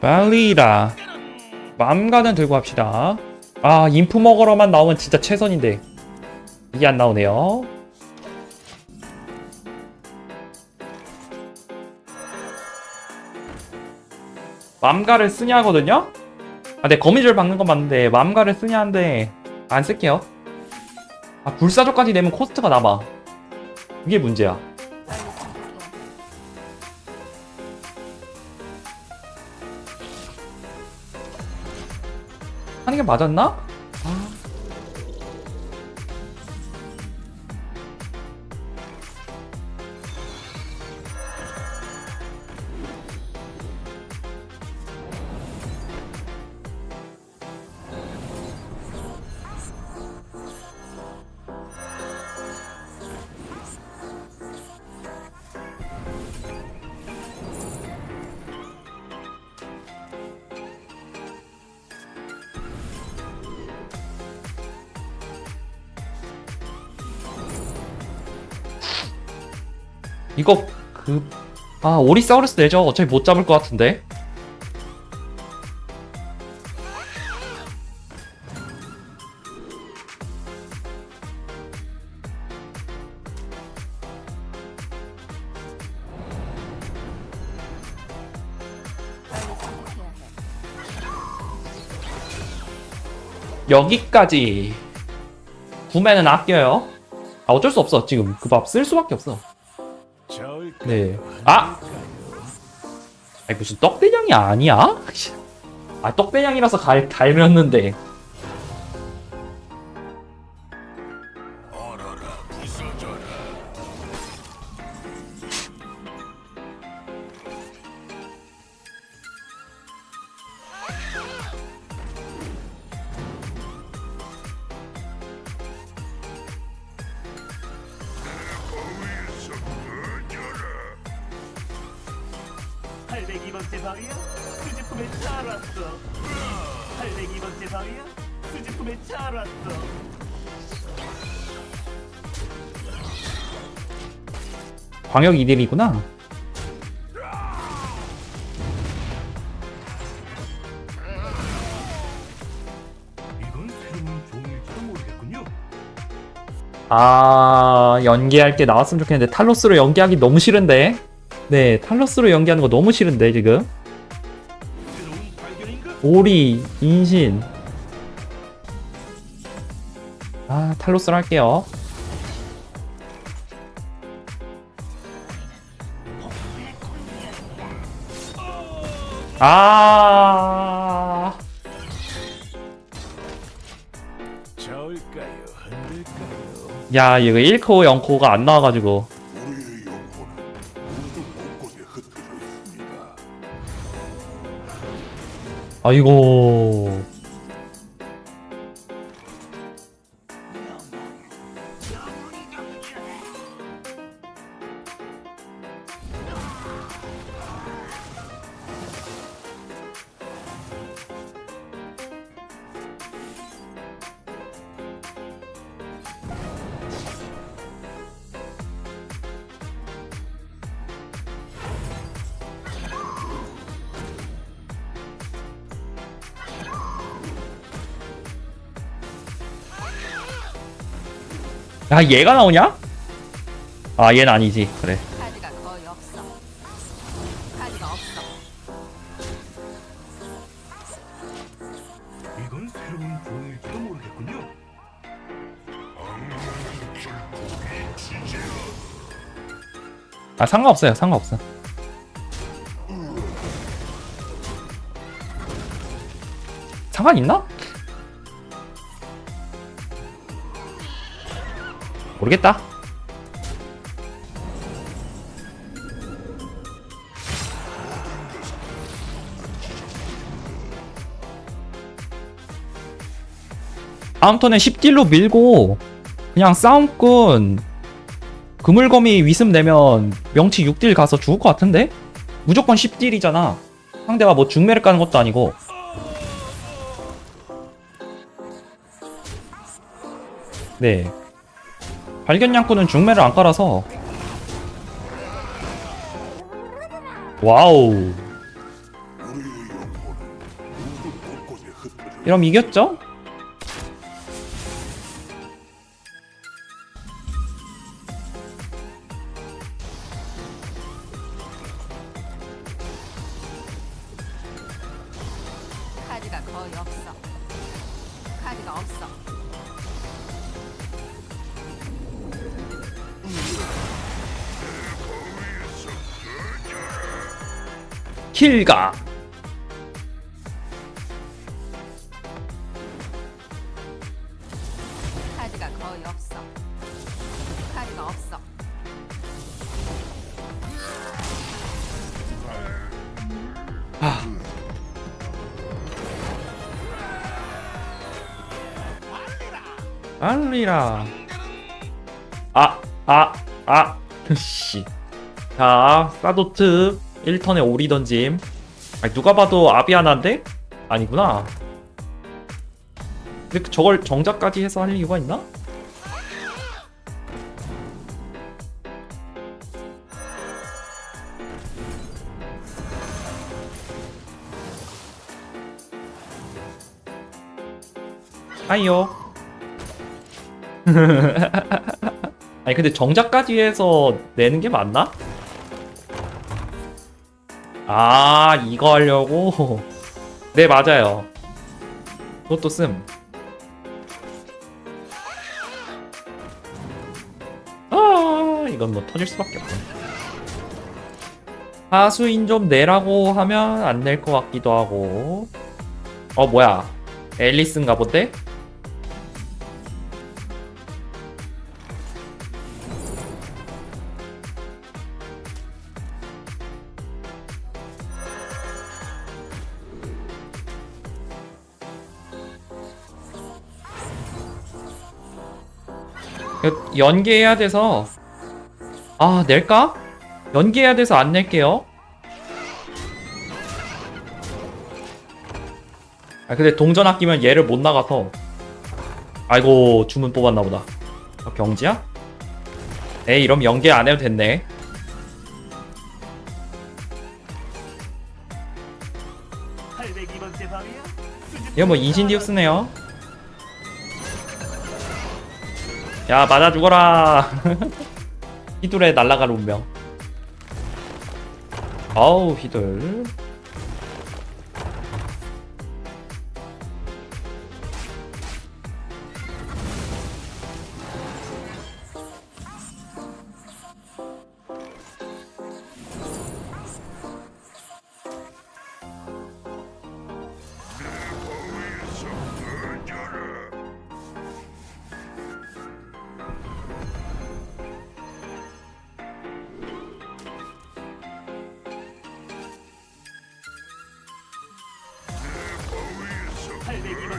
빨리라 맘가는 들고 합시다 아 인프 먹으러만 나오면 진짜 최선인데 이게 안 나오네요 맘가를 쓰냐 하거든요? 아, 네, 거미줄 박는 건 맞는데, 맘가를 쓰냐 한데, 안 쓸게요. 아, 불사조까지 내면 코스트가 남아. 그게 문제야. 하는 게 맞았나? 이거 그... 아 오리사우루스 내죠? 어차피 못 잡을 것 같은데. 여기까지 구매는 아껴요. 아 어쩔 수 없어. 지금 그 밥 쓸 수밖에 없어 네. 아! 아니 무슨 떡대장이 아니야? 아 떡대장이라서 갈, 갈렸는데 팔 802번째 방이야? 수지품에 잘 왔어. 802번째 방이야? 수지품에 잘 왔어. 광역 이들이구나 이건 새로운 종일지도 모르겠군요. 아 연기할 게 나왔으면 좋겠는데 탈로스로 연기하기 너무 싫은데 네 탈로스로 연기하는 거 너무 싫은데 지금? 오리 인신 아 탈로스로 할게요 아? 야 이거 1코 0코가 안 나와가지고 아이고 야 얘가 나오냐? 아 얘는 아니지 그래 카드가 거의 없어. 카드가 없어. 이건 새로운 종일지도 모르겠군요. 아 상관없어요 상관없어 상관 있나? 모르겠다 다음 턴에 10딜로 밀고 그냥 싸움꾼 그물거미 위습 내면 명치 6딜 가서 죽을 것 같은데? 무조건 10딜이잖아. 상대가 뭐 중매를 까는 것도 아니고. 네. 발견 양꾼은 중매를 안 깔아서. 와우. 이러면 이겼죠? 카드가 거의 없어. 카드가 없어. 킬가. 카드가 거의 없어. 카드가 없어. 알리라. 아, 아, 아. 씨. 자, 사도트 1턴에 오리 던짐. 아니, 누가 봐도 아비아나인데? 아니구나. 근데 그 저걸 정작까지 해서 할 이유가 있나? 하이요. 아니 근데 정작까지 해서 내는 게 맞나? 아 이거 하려고 네 맞아요 그것도 씀 아, 이건 뭐 터질 수밖에 없네. 하수인 좀 내라고 하면 안 낼 것 같기도 하고. 어, 뭐야. 앨리스인가 본데? 이거 연계해야 돼서. 아 낼까? 연계해야 돼서 안 낼게요. 아 근데 동전 아끼면 얘를 못 나가서. 아이고 주문 뽑았나 보다. 어, 경지야? 에이 이러면 연계 안 해도 됐네. 이거 뭐 인신디우스네요 야 맞아 죽어라. 휘둘에 날아갈 운명. 아우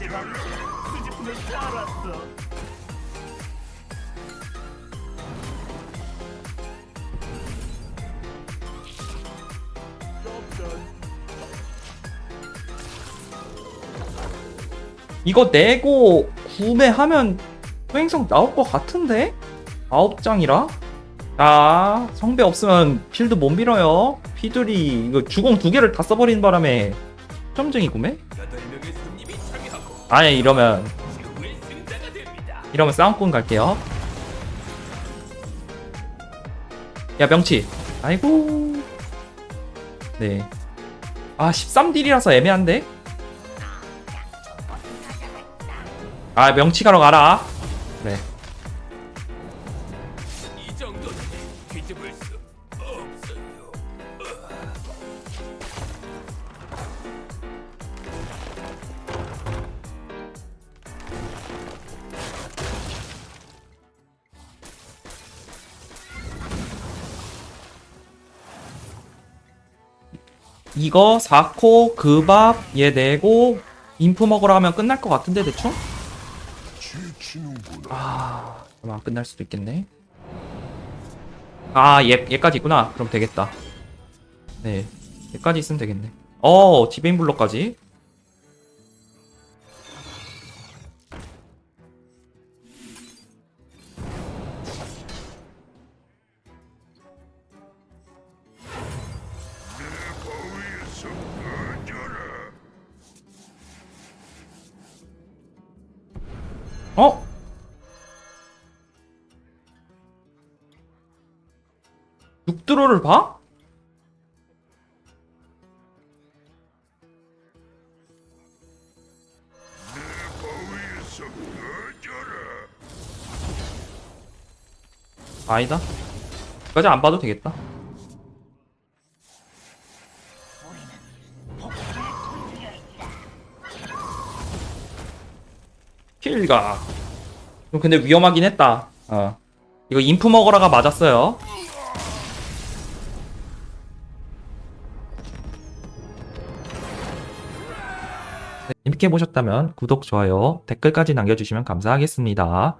휘둘 이거 내고 구매하면 소행성 나올 것 같은데? 아홉 장이라? 자, 성배 없으면 필드 못 밀어요. 피들이 이거 주공 두 개를 다 써버리는 바람에 점쟁이 구매? 아니 이러면 이러면 싸움꾼 갈게요. 야 명치. 아이고. 네. 아 13딜이라서 애매한데? 아 명치 가러 가라. 그래. 이거 4코 그밥 얘 내고 인프 먹으러 하면 끝날 것 같은데 대충? 아안 끝날 수도 있겠네. 아 얘, 얘까지 있구나. 그럼 되겠다. 네 얘까지 있으면 되겠네. 어 지배인 블럭까지 어? 육드로를 봐? 아니다. 까지 안 봐도 되겠다. 킬가. 좀 근데 위험하긴 했다. 어. 이거 인프 먹으라가 맞았어요. 재밌게 보셨다면 구독, 좋아요, 댓글까지 남겨주시면 감사하겠습니다.